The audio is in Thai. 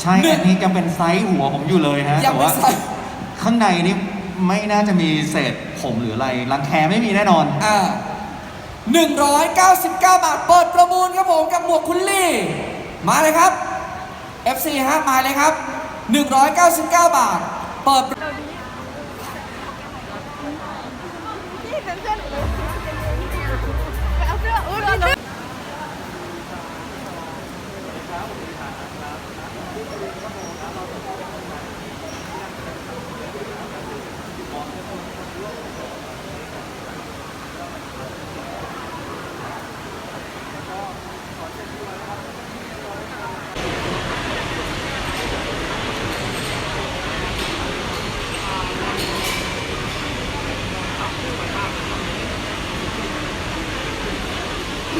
ใช่ อันนี้จะเป็นไซส์หัวผมอยู่เลยฮะแต่ว่าข้างในนี่ไม่น่าจะมีเศษผมหรืออะไรรังแคไม่มีแน่นอน อ่า199 บาท เปิดประมูลครับผมกับหมวกคุณลี่ มาเลยครับ FC ฮะมาเลยครับ 199 บาท เปิด พี่เป็เพื่อนหนูเล อ